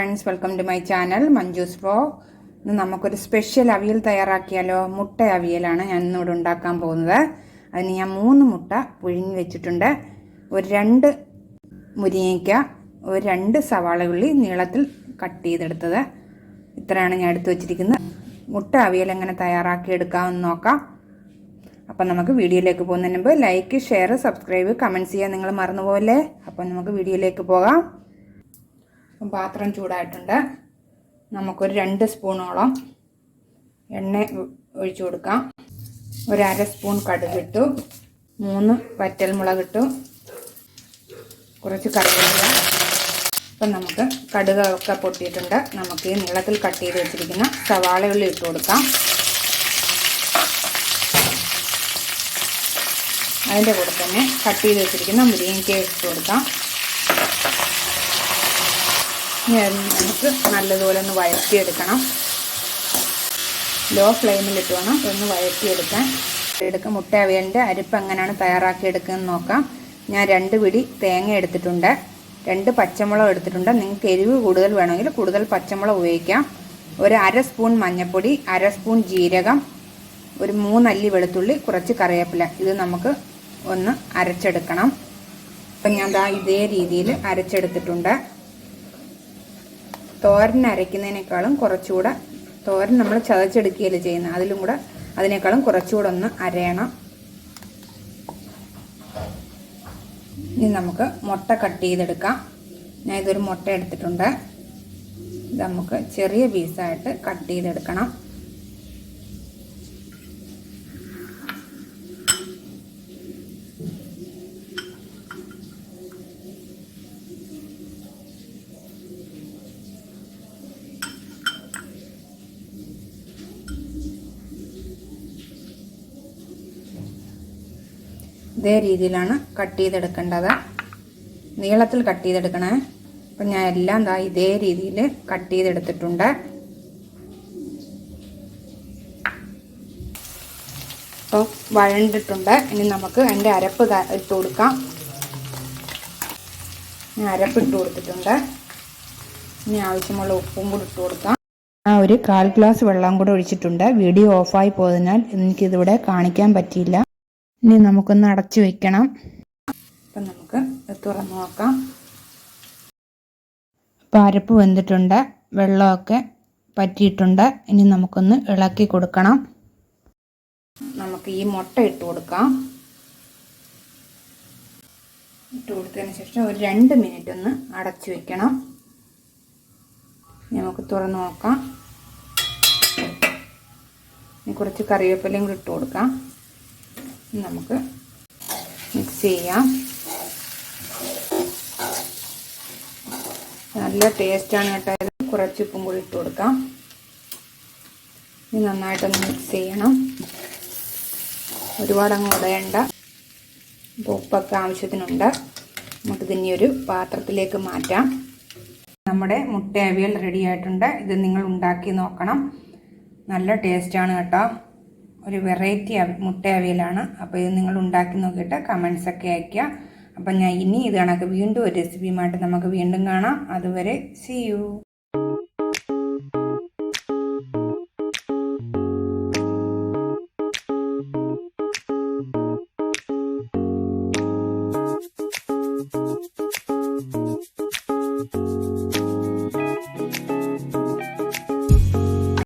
Friends welcome to my channel Manju's pro ഇന്ന് നമുക്കൊരു special avial തയ്യാറാക്കിയാലോ? മുട്ട അവിയലാണ് ഞാൻ ഇന്നിവിടെ ഉണ്ടാക്കാൻ പോകുന്നത്. അതിന് ഞാൻ മൂന്ന് മുട്ട പുഴുങ്ങി വെച്ചിട്ടുണ്ട്. ഒരു രണ്ട് മുരിങ്ങയ്ക്ക ഒരു രണ്ട് സവാള ഉള്ളി നീളത്തിൽ കട്ട് ചെയ്തെടുത്തത്. ഇത്രയാണ് ഞാൻ എടുത്തു വെച്ചിരിക്കുന്നത്. മുട്ട അവിയൽ എങ്ങനെ തയ്യാറാക്കി എടുക്കാമെന്ന് നോക്കാം. അപ്പം നമുക്ക് വീഡിയോയിലേക്ക് പോകുന്നതിന് മുമ്പ് ലൈക്ക് ഷെയർ സബ്സ്ക്രൈബ് കമന്റ്സ് ചെയ്യാൻ നിങ്ങൾ മറന്നുപോലെ അപ്പം നമുക്ക് വീഡിയോയിലേക്ക് പോകാം. അപ്പം പാത്രം ചൂടായിട്ടുണ്ട്. നമുക്കൊരു രണ്ട് സ്പൂണോളം എണ്ണ ഒഴിച്ചു കൊടുക്കാം. ഒരു അര സ്പൂൺ കടുക് ഇട്ടു മൂന്ന് വറ്റൽമുളക് ഇട്ടു കുറച്ച് കറിവേപ്പില. അപ്പം നമുക്ക് കടുകൊക്കെ പൊട്ടിയിട്ടുണ്ട്. നമുക്ക് ഈ നീളത്തിൽ കട്ട് ചെയ്ത് വെച്ചിരിക്കുന്ന സവാള ഉള്ളി ഇട്ട് കൊടുക്കാം. അതിന്റെ കൂടെ തന്നെ കട്ട് ചെയ്ത് വെച്ചിരിക്കുന്ന മുരിങ്ങയ്ക്ക ഇട്ട് കൊടുക്കാം. നമുക്ക് നല്ലതുപോലെ ഒന്ന് വഴറ്റിയെടുക്കണം. ലോ ഫ്ലെയിമിലിട്ട് വേണം ഒന്ന് വഴറ്റിയെടുക്കാൻ. എടുക്കുക മുട്ട അവിയലിന്റെ അരിപ്പ് എങ്ങനെയാണ് തയ്യാറാക്കി എടുക്കുന്നത് നോക്കാം. ഞാൻ രണ്ട് പിടി തേങ്ങ എടുത്തിട്ടുണ്ട്. രണ്ട് പച്ചമുളക് എടുത്തിട്ടുണ്ട്. നിങ്ങൾക്ക് എരിവ് കൂടുതൽ വേണമെങ്കിൽ കൂടുതൽ പച്ചമുളക് ഉപയോഗിക്കാം. ഒരു അര സ്പൂൺ മഞ്ഞൾപ്പൊടി അര സ്പൂൺ ജീരകം ഒരു മൂന്നല്ലി വെളുത്തുള്ളി കുറച്ച് കറിവേപ്പില. ഇത് നമുക്ക് ഒന്ന് അരച്ചെടുക്കണം. അപ്പം ഞാൻ ദാ ഇതേ രീതിയിൽ അരച്ചെടുത്തിട്ടുണ്ട്. തോരൻ അരയ്ക്കുന്നതിനേക്കാളും കുറച്ചുകൂടെ തോരൻ നമ്മൾ ചതച്ചെടുക്കുകയല്ലേ ചെയ്യുന്നത്. അതിലും കൂടെ അതിനേക്കാളും കുറച്ചുകൂടെ ഒന്ന് അരയണം. ഇനി നമുക്ക് മുട്ട കട്ട് ചെയ്തെടുക്കാം. ഞാൻ ഇതൊരു മുട്ട എടുത്തിട്ടുണ്ട്. നമുക്ക് ചെറിയ പീസായിട്ട് കട്ട് ചെയ്തെടുക്കണം. ഇതേ രീതിയിലാണ് കട്ട് ചെയ്തെടുക്കേണ്ടത്. നീളത്തിൽ കട്ട് ചെയ്തെടുക്കണേ. അപ്പം ഞാൻ എല്ലാം ദാ ഇതേ രീതിയിൽ കട്ട് ചെയ്തെടുത്തിട്ടുണ്ട്. അപ്പോൾ വഴണ്ടിട്ടുണ്ട്. ഇനി നമുക്ക് അതിന്റെ അരപ്പ് ഇട്ട് കൊടുക്കാം. ഞാൻ അരപ്പ് ഇട്ട് കൊടുത്തിട്ടുണ്ട്. ഇനി ആവശ്യമുള്ള ഉപ്പും കൂടി ഇട്ട് കൊടുക്കാം. ഞാൻ ഒരു കാൽ ഗ്ലാസ് വെള്ളം കൂടെ ഒഴിച്ചിട്ടുണ്ട്. വീഡിയോ ഓഫായി പോയതിനാൽ എനിക്കിതിവിടെ കാണിക്കാൻ പറ്റിയില്ല. ഇനി നമുക്കൊന്ന് അടച്ചു വെക്കണം. അപ്പം നമുക്ക് തുറന്നു നോക്കാം. പരപ്പ് വെന്തിട്ടുണ്ട് വെള്ളമൊക്കെ പറ്റിയിട്ടുണ്ട്. ഇനി നമുക്കൊന്ന് ഇളക്കി കൊടുക്കണം. നമുക്ക് ഈ മുട്ട ഇട്ട് കൊടുക്കാം. ഇട്ട് കൊടുത്തതിന് ശേഷം ഒരു രണ്ട് മിനിറ്റ് ഒന്ന് അടച്ചു വെക്കണം. നമുക്ക് തുറന്നു നോക്കാം. കുറച്ച് കറിവേപ്പിലയും കൂടി ഇട്ട് കൊടുക്കാം. നമുക്ക് മിക്സ് ചെയ്യാം. നല്ല ടേസ്റ്റാണ് കേട്ടോ ഇത്. കുറച്ച് ഉപ്പും കൂടി ഇട്ട് കൊടുക്കാം. ഇത് നന്നായിട്ടൊന്ന് മിക്സ് ചെയ്യണം. ഒരുപാട് അങ്ങ് ഉടയണ്ട. ഉപ്പൊക്കെ ആവശ്യത്തിനുണ്ട്. നമുക്ക് ഇതിനെ ഒരു പാത്രത്തിലേക്ക് മാറ്റാം. നമ്മുടെ മുട്ട അവിയൽ റെഡി ആയിട്ടുണ്ട്. ഇത് നിങ്ങൾ ഉണ്ടാക്കി നോക്കണം. നല്ല ടേസ്റ്റാണ് കേട്ടോ. ഒരു വെറൈറ്റി മുട്ട അവിയലാണ് അപ്പോൾ ഇത് നിങ്ങൾ ഉണ്ടാക്കി നോക്കിയിട്ട് കമൻസൊക്കെ അയയ്ക്കുക. അപ്പം ഞാൻ ഇനി ഇത് കണക്ക് വീണ്ടും ഒരു റെസിപ്പിയുമായിട്ട് നമുക്ക് വീണ്ടും കാണാം. അതുവരെ സി യു